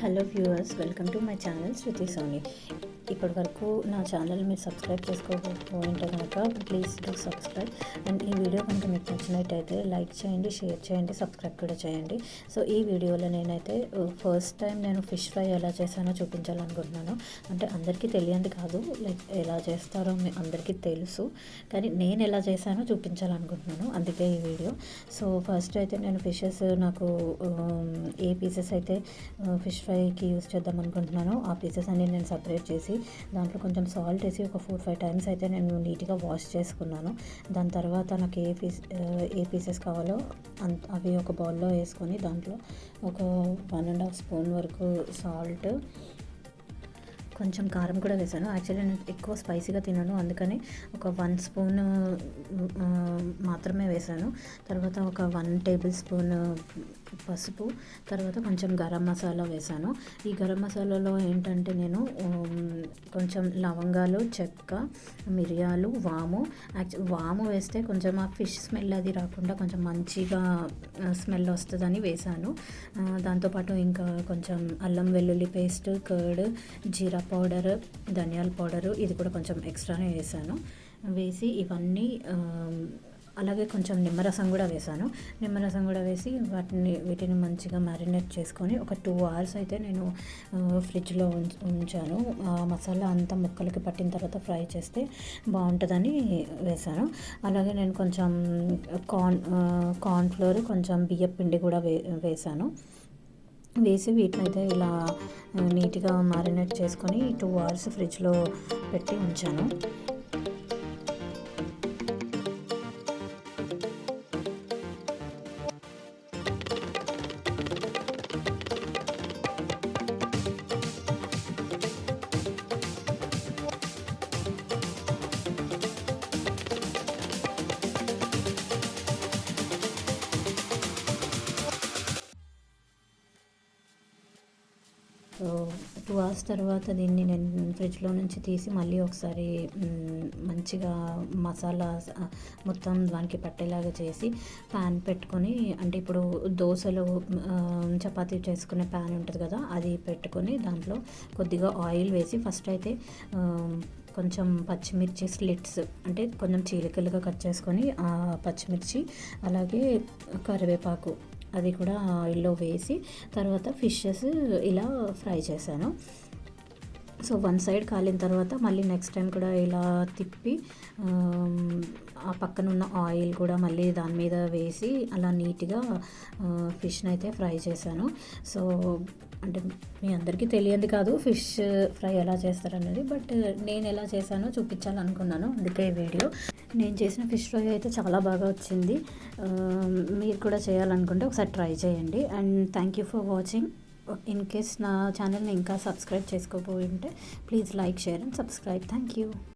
hello viewers welcome to my channel Sruti Soni. ఇప్పటి వరకు నా ఛానల్ మీరు సబ్స్క్రైబ్ చేసుకోకపోయింటే కనుక ప్లీజ్ డూ సబ్స్క్రైబ్. అండ్ ఈ వీడియో కనుక మీకు నచ్చినట్టయితే లైక్ చేయండి షేర్ చేయండి సబ్స్క్రైబ్ కూడా చేయండి. సో ఈ వీడియోలో నేనైతే ఫస్ట్ టైం నేను ఫిష్ ఫ్రై ఎలా చేశానో చూపించాలనుకుంటున్నాను. అంటే అందరికీ తెలియంది కాదు లైక్ ఎలా చేస్తారో మీ అందరికీ తెలుసు. కానీ నేను ఎలా చేశానో చూపించాలనుకుంటున్నాను అందుకే ఈ వీడియో. సో ఫస్ట్ అయితే నేను ఫిషెస్ నాకు ఏ పీసెస్ అయితే ఫిష్ ఫ్రైకి యూస్ చేద్దాం అనుకుంటున్నానో ఆ పీసెస్ అన్ని నేను సపరేట్ చేసి దాంట్లో కొంచెం సాల్ట్ వేసి ఒక ఫోర్ ఫైవ్ టైమ్స్ అయితే నేను నీట్గా వాష్ చేసుకున్నాను. దాని తర్వాత నాకు ఏ పీస్ ఏ పీసెస్ కావాలో అంత అవి ఒక బౌల్లో వేసుకొని దాంట్లో ఒక వన్ అండ్ హాఫ్ స్పూన్ వరకు సాల్ట్ కొంచెం కారం కూడా వేసాను. యాక్చువల్లీ నేను ఎక్కువ స్పైసీగా తినను అందుకని ఒక వన్ స్పూన్ మాత్రమే వేసాను. తర్వాత ఒక వన్ టేబుల్ స్పూన్ పసుపు తర్వాత కొంచెం గరం మసాలా వేసాను. ఈ గరం మసాలాలో ఏంటంటే నేను కొంచెం లవంగాలు చెక్క మిరియాలు వాము. యాక్చువల్ వాము వేస్తే కొంచెం ఆ ఫిష్ స్మెల్ అది రాకుండా కొంచెం మంచిగా స్మెల్ వస్తుందని వేసాను. దాంతోపాటు ఇంకా కొంచెం అల్లం వెల్లుల్లి పేస్ట్ కర్డ్ జీరా పౌడర్ ధనియాల పౌడరు ఇది కూడా కొంచెం ఎక్స్ట్రానే వేసాను. వేసి ఇవన్నీ అలాగే కొంచెం నిమ్మరసం కూడా వేసాను. నిమ్మరసం కూడా వేసి వాటిని వీటిని మంచిగా మ్యారినేట్ చేసుకొని ఒక టూ అవర్స్ అయితే నేను ఫ్రిడ్జ్లో ఉంచాను. ఆ మసాలా అంతా ముక్కలకి పట్టిన తర్వాత ఫ్రై చేస్తే బాగుంటుందని వేసాను. అలాగే నేను కొంచెం కార్న్ కార్న్ఫ్లోర్ కొంచెం బియ్య పిండి కూడా వే వేసాను. వేసి వీటిని అయితే ఇలా నీట్గా మ్యారినేట్ చేసుకొని టూ అవర్స్ ఫ్రిడ్జ్లో పెట్టి ఉంచాను. సో టూ అవర్స్ తర్వాత దీన్ని నేను ఫ్రిడ్జ్లో నుంచి తీసి మళ్ళీ ఒకసారి మంచిగా మసాలా మొత్తం దానికి పట్టేలాగా చేసి ప్యాన్ పెట్టుకొని అంటే ఇప్పుడు దోశలు చపాతీ చేసుకునే ప్యాన్ ఉంటుంది కదా అది పెట్టుకొని దాంట్లో కొద్దిగా ఆయిల్ వేసి ఫస్ట్ అయితే కొంచెం పచ్చిమిర్చి స్లిట్స్ అంటే కొంచెం చీలికలుగా కట్ చేసుకొని ఆ పచ్చిమిర్చి అలాగే కరివేపాకు అది కూడా ఆయిల్లో వేసి తర్వాత ఫిషెస్ ఇలా ఫ్రై చేశాను. సో వన్ సైడ్ కాలిన తర్వాత మళ్ళీ నెక్స్ట్ టైం కూడా ఇలా తిప్పి ఆ పక్కన ఉన్న ఆయిల్ కూడా మళ్ళీ దాని మీద వేసి అలా నీట్గా ఫిష్ని అయితే ఫ్రై చేశాను. సో అంటే మీ అందరికీ తెలియదు కాదు ఫిష్ ఫ్రై ఎలా చేస్తారనేది బట్ నేను ఎలా చేశానో చూపించాలనుకున్నాను అందుకే వీడియో. నేను చేసిన ఫిష్ ఫ్రై అయితే చాలా బాగా వచ్చింది. మీరు కూడా చేయాలనుకుంటే ఒకసారి ట్రై చేయండి. And thank you for watching. In case నా ఛానల్ని ఇంకా సబ్స్క్రైబ్ చేసుకోబోయి ఉంటే please like share and subscribe thank you